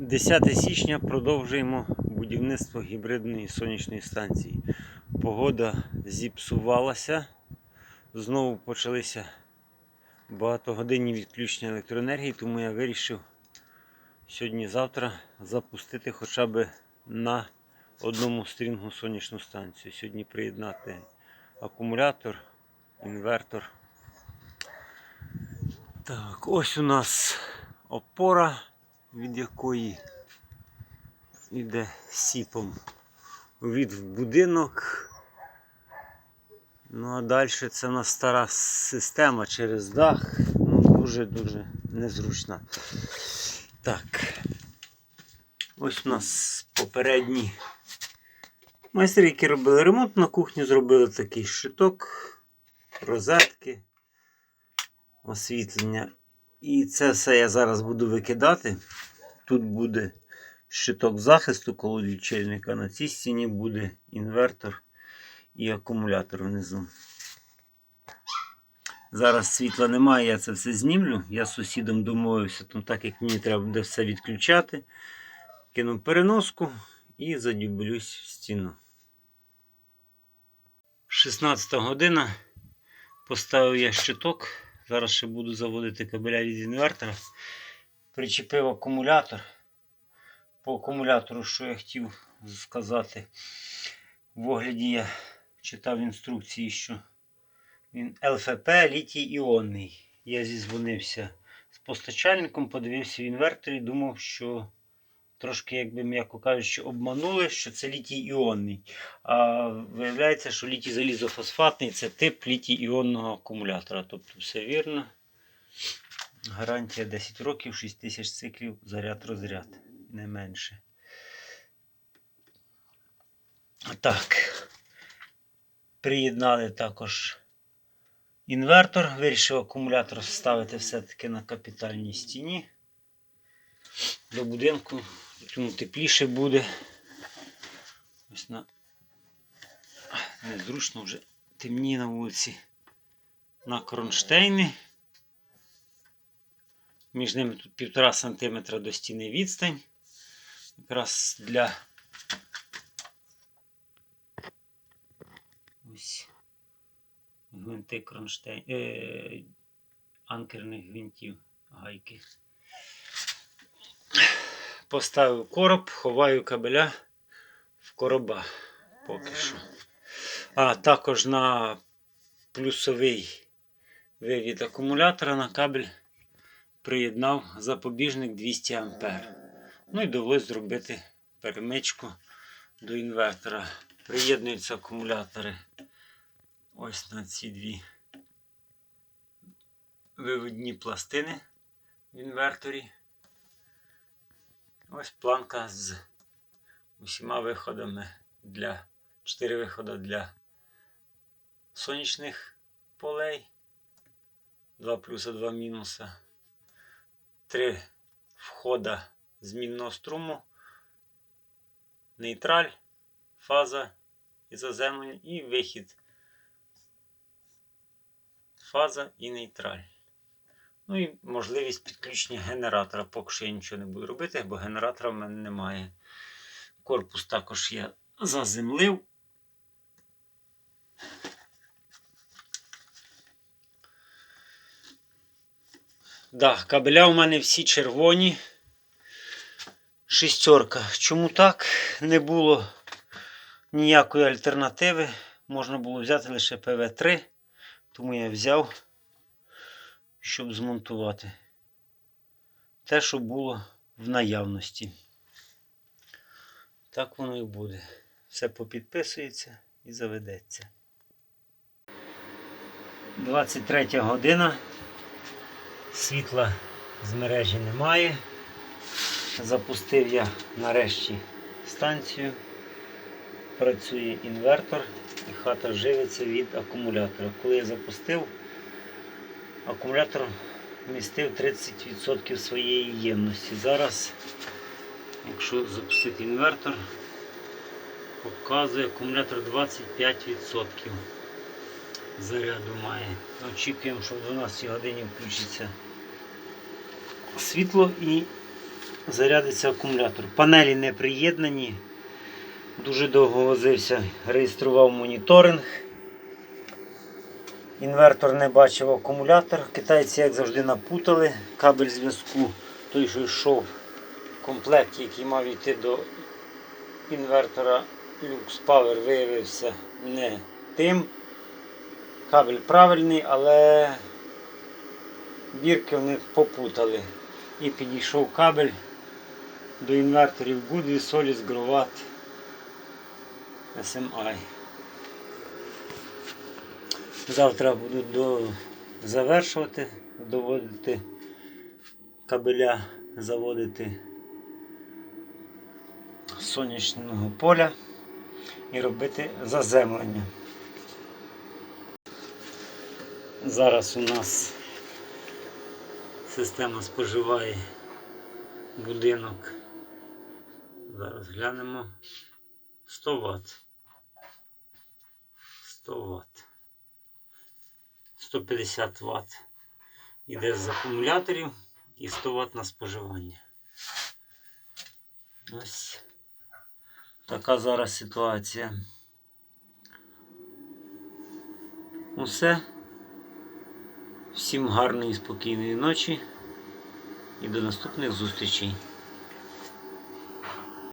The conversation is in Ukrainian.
10 січня продовжуємо будівництво гібридної сонячної станції. Погода зіпсувалася. Знову почалися багатогодинні відключення електроенергії, тому я вирішив сьогодні-завтра запустити хоча б на одному стрінгу сонячну станцію. Сьогодні приєднати акумулятор, інвертор. Так, ось у нас опора, від якої йде сіпом від в будинок. Ну а далі це у нас стара система через дах. Ну, дуже-дуже незручна. Так. Ось у нас попередні майстри, які робили ремонт на кухню, зробили такий щиток, розетки, освітлення. І це все я зараз буду викидати. Тут буде щиток захисту коло лічильника. На цій стіні буде інвертор і акумулятор внизу. Зараз світла немає, я це все знімлю. Я з сусідом домовився, тому так як мені треба буде все відключати. Кину переноску і задюблюсь в стіну. 16 година. Поставив я щиток. Зараз ще буду заводити кабеля від інвертора. Причепив акумулятор. По акумулятору, що я хотів сказати, в огляді я читав інструкції, що він ЛФП літій іонний. Я зізвонився з постачальником, подивився в інверторі, думав, що трошки, якби м'яко кажучи, обманули, що це літій іонний. А виявляється, що літій залізофосфатний це тип літій іонного акумулятора. Тобто все вірно. Гарантія 10 років, 6000 циклів, заряд-розряд, не менше. Так. Приєднали також інвертор. Вирішив акумулятор ставити все-таки на капітальній стіні. До будинку тому тепліше буде. Ось на незручно вже темніє на вулиці. На кронштейни. Між ними тут півтора сантиметра до стіни відстань. Якраз для ось гвинти кронштейн, е, анкерних гвинтів гайки. Поставив короб, ховаю кабеля в короба поки що. А також на плюсовий вивід акумулятора на кабель приєднав запобіжник 200 А. Ну і довелось зробити перемичку до інвертора. Приєднуються акумулятори ось на ці дві виводні пластини в інверторі. Ось планка з усіма виходами для 4 виходи для сонячних полей. 2 плюса, 2 мінуса. 3 входа змінного струму, нейтраль, фаза і заземлення і вихід. Фаза і нейтраль. Ну і можливість підключення генератора. Поки що я нічого не буду робити, бо генератора в мене немає. Корпус також я заземлив. Да, кабеля у мене всі червоні. Шістерка. Чому так? Не було ніякої альтернативи. Можна було взяти лише ПВ3, тому я взяв щоб змонтувати те, що було в наявності. Так воно і буде. Все попідписується і заведеться. 23 година. Світла з мережі немає. Запустив я нарешті станцію. Працює інвертор і хата живиться від акумулятора. Коли я запустив, акумулятор вмістив 30% своєї ємності. Зараз, якщо запустити інвертор, показує акумулятор 25% заряду має. Очікуємо, що в 12 годині включиться світло і зарядиться акумулятор. Панелі не приєднані. Дуже довго возився, реєстрував моніторинг. Інвертор не бачив акумулятор. Китайці, як завжди, напутали кабель зв'язку. Той, що йшов в комплекті, який мав йти до інвертора Lux Power, виявився не тим. Кабель правильний, але бірки вони попутали. І підійшов кабель до інверторів Goodwin Solis Grovat SMI. Завтра буду до... завершувати, доводити кабеля, заводити сонячного поля і робити заземлення. Зараз у нас система споживає будинок. Зараз глянемо 100 Вт. 100 Вт. 150 Вт йде з акумуляторів і 100 Вт на споживання. Ось така зараз ситуація. Усе. Всім гарної і спокійної ночі і до наступних зустрічей.